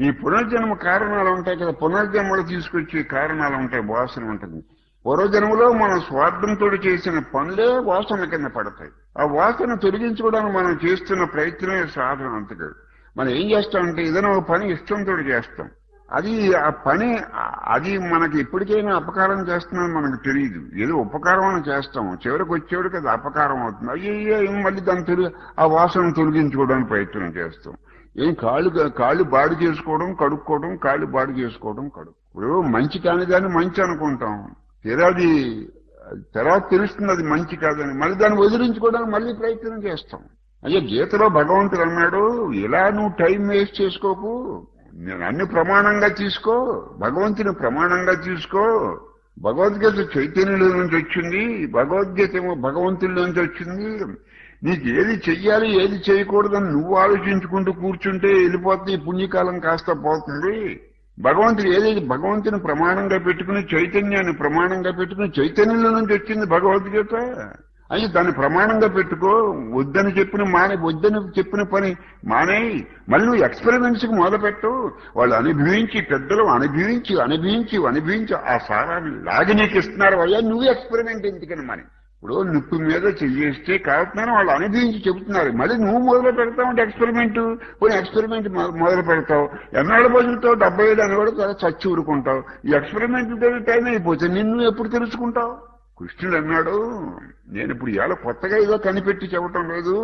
ఈ పునర్జన్మ కారణాలు ఉంటాయి కదా. పునర్జన్మలు తీసుకొచ్చే కారణాలు ఉంటాయి. వాసన ఉంటుంది. పూర్వజన్మలో మన స్వార్థంతో చేసిన పనులే వాసన కింద పడతాయి. ఆ వాసన తొలగించుకోవడానికి మనం చేస్తున్న ప్రయత్నమే సాధన అంతగా. మనం ఏం చేస్తామంటే ఏదైనా ఒక పని ఇష్టంతో చేస్తాం. అది ఆ పని అది మనకి ఎప్పటికైనా అపకారం చేస్తుందని మనకు తెలియదు. ఏదో ఉపకారం అని చేస్తాం. చివరికి వచ్చేవాడికి అది అపకారం అవుతుంది. అయ్యో ఏం మళ్ళీ దాన్ని తొలి ఆ వాసన తొలగించుకోవడానికి ప్రయత్నం చేస్తాం. ఏం కాళ్ళు కాళ్ళు బాడు చేసుకోవడం కడుక్కోవడం కాళ్ళు బాడు చేసుకోవడం కడుక్కు. ఇప్పుడు మంచి కాని దాన్ని మంచి అనుకుంటాం. తీరా అది తర్వాత తెలుస్తుంది అది మంచి కాదని. మళ్ళీ దాన్ని వదిలించుకోవడానికి మళ్ళీ ప్రయత్నం చేస్తాం. అయ్యా గీతలో భగవంతుడు అన్నాడు ఇలా నువ్వు టైం వేస్ట్ చేసుకోకు. నేను అన్ని ప్రమాణంగా తీసుకో. భగవంతుని ప్రమాణంగా తీసుకో. భగవద్గీత చైతన్యుల నుంచి వచ్చింది. భగవద్గీత ఏమో భగవంతుడి నుంచి వచ్చింది. నీకు ఏది చెయ్యాలి ఏది చేయకూడదని నువ్వు ఆలోచించుకుంటూ కూర్చుంటే వెళ్ళిపోతుంది పుణ్యకాలం కాస్త పోతుంది. భగవంతుడు ఏదైతే భగవంతుని ప్రమాణంగా పెట్టుకుని చైతన్యాన్ని ప్రమాణంగా పెట్టుకుని చైతన్యంలో నుంచి వచ్చింది భగవద్గీత అని దాన్ని ప్రమాణంగా పెట్టుకో. వద్దని చెప్పిన మానే వద్దని చెప్పిన పని మానేయి మళ్ళీ నువ్వు ఎక్స్పెరిమెంట్స్కి మొదలుపెట్టు. వాళ్ళు అనుభవించి పెద్దలు అనుభవించి అనుభవించి అనుభవించి ఆ సారాన్ని లాగి నీకు ఇస్తున్నారు అయ్యా. నువ్వు ఎక్స్పెరిమెంట్ ఎందుకని మరి? ఇప్పుడు నిప్పు మీద చెయ్యేస్తే కాకపోతే వాళ్ళు అనుభవించి చెబుతున్నారు. మళ్ళీ నువ్వు మొదలు పెడతావు అంటే ఎక్స్పెరిమెంట్ పోనీ ఎక్స్పెరిమెంట్ మొదలు పెడతావు. ఎన్నాళ్ళు బతుకుతావు? డెబ్బై ఐదు అని కూడా చచ్చి ఊరుకుంటావు. ఈ ఎక్స్పెరిమెంట్ టైం అయిపోతే నిన్ను ఎప్పుడు తెలుసుకుంటావు? కృష్ణుడు అన్నాడు నేను ఇప్పుడు ఇవాళ కొత్తగా ఏదో కనిపెట్టి చెప్పటం లేదు.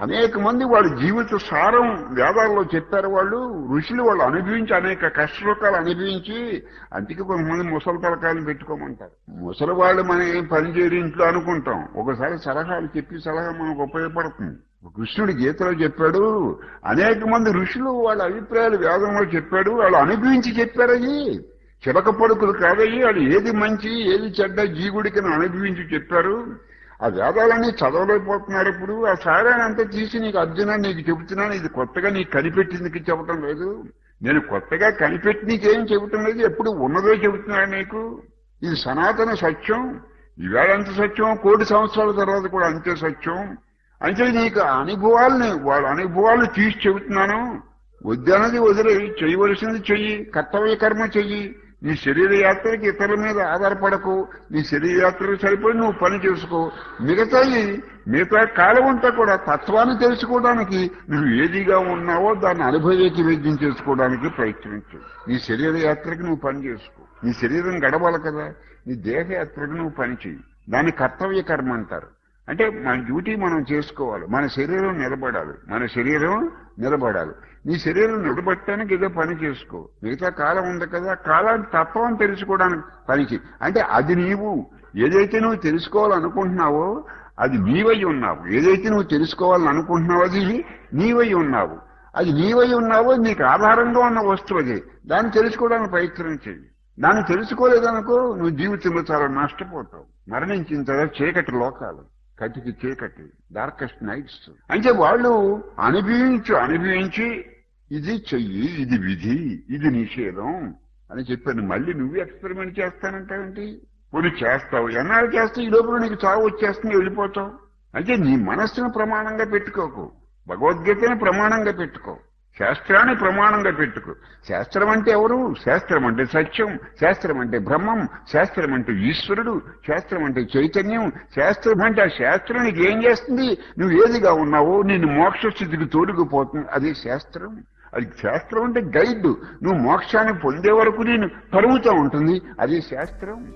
అనేక మంది వాళ్ళ జీవిత సారం వేదాల్లో చెప్పారు వాళ్ళు ఋషులు వాళ్ళు అనుభవించి అనేక కష్టసుఖాలు అనుభవించి అందుకే కొంతమంది ముసలి తలకాయలు పెట్టుకోమంటారు. ముసలి వాళ్ళు మనం ఏం పని చేయరు ఇంట్లో అనుకుంటాం. ఒకసారి సలహాలు చెప్పి సలహా మనకు ఉపయోగపడుతుంది. కృష్ణుడు గీతలో చెప్పాడు అనేక మంది ఋషులు వాళ్ళ అభిప్రాయాలు వేదంలో చెప్పాడు వాళ్ళు అనుభవించి చెప్పారు అది చిలక పడుకులు కాదయ్యి వాళ్ళు ఏది మంచి ఏది చెడ్డ జీవుడికి అనుభవించి చెప్పారు. ఆ వేదాలన్నీ చదవలేకపోతున్నారు ఇప్పుడు. ఆ సారాన్ని అంతా తీసి నీకు అర్జున నీకు చెబుతున్నాను ఇది కొత్తగా నీకు కనిపెట్టిందికి చెప్పటం లేదు? నేను కొత్తగా కనిపెట్టి నీకేం చెబుతం లేదు ఎప్పుడు ఉన్నదో చెబుతున్నాను నీకు. ఇది సనాతన సత్యం. ఈవేళ ఎంత సత్యం కోటి సంవత్సరాల తర్వాత కూడా అంతే సత్యం. అంటే నీకు అనుభవాలని అనుభవాల్ని వాళ్ళ అనుభవాలు తీసి చెబుతున్నాను. వద్దన్నది వదిలే చేయవలసింది చెయ్యి కర్తవ్య కర్మ చెయ్యి. నీ శరీర యాత్రకి ఇతరుల మీద ఆధారపడకు. నీ శరీర యాత్రకు సరిపోయి నువ్వు పని చేసుకో. మిగతాయి మిగతా కాలం అంతా కూడా తత్వాన్ని తెలుసుకోవడానికి నువ్వు ఏదిగా ఉన్నావో దాన్ని అనుభవేకి వైద్యం చేసుకోవడానికి ప్రయత్నించు. నీ శరీర యాత్రకి నువ్వు పని చేసుకో. నీ శరీరం గడవాలి కదా. నీ దేహయాత్రకు నువ్వు పని చేయి దాన్ని కర్తవ్య కర్మ అంటారు. అంటే మన డ్యూటీ మనం చేసుకోవాలి. మన శరీరం నిలబడాలి. మన శరీరం నిలబడాలి. నీ శరీరం నిలబట్టడానికి ఏదో పని చేసుకో. మిగతా కాలం ఉంది కదా కాలాన్ని తత్వం తెలుసుకోవడానికి పనికి అంటే అది నీవు ఏదైతే నువ్వు తెలుసుకోవాలనుకుంటున్నావో అది నీవై ఉన్నావు. ఏదైతే నువ్వు తెలుసుకోవాలని అనుకుంటున్నావో అది నీవై ఉన్నావు. అది నీవై ఉన్నావో నీకు ఆధారంగా ఉన్న వస్తువు అది. దాన్ని తెలుసుకోవడానికి ప్రయత్నం చేయి. దాన్ని తెలుసుకోలేదనుకో నువ్వు జీవితంలో చాలా నష్టపోతావు. మరణించిన తర్వాత చీకటి లోకాలు. కటికి చీకటి డార్కెస్ట్ నైట్స్ అంటే వాళ్ళు అనుభవించు అనుభవించి ఇది చెయ్యి ఇది విధి ఇది నిషేధం అని చెప్పాను. మళ్ళీ నువ్వు ఎక్స్పెరిమెంట్ చేస్తానంటావేంటి కొన్ని చేస్తావు. ఎన్నాళ్ళు చేస్తావు ఈ లోపల నీకు చావు వచ్చేస్తుంది వెళ్ళిపోతావు. అంటే నీ మనస్సును ప్రమాణంగా పెట్టుకోకు. భగవద్గీతను ప్రమాణంగా పెట్టుకో. శాస్త్రాన్ని ప్రమాణంగా పెట్టుకో. శాస్త్రం అంటే ఎవరు? శాస్త్రం అంటే సత్యం. శాస్త్రం అంటే బ్రహ్మం. శాస్త్రం అంటే ఈశ్వరుడు. శాస్త్రం అంటే చైతన్యం. శాస్త్రం అంటే ఆ శాస్త్రం నీకు ఏం చేస్తుంది? నువ్వు ఏదిగా ఉన్నావో నేను మోక్ష స్థితికి తోడుకుపోతుంది. అది శాస్త్రం. అది శాస్త్రం అంటే గైడ్. నువ్వు మోక్షాన్ని పొందే వరకు నేను పరుగుతూ ఉంటుంది. అది శాస్త్రం.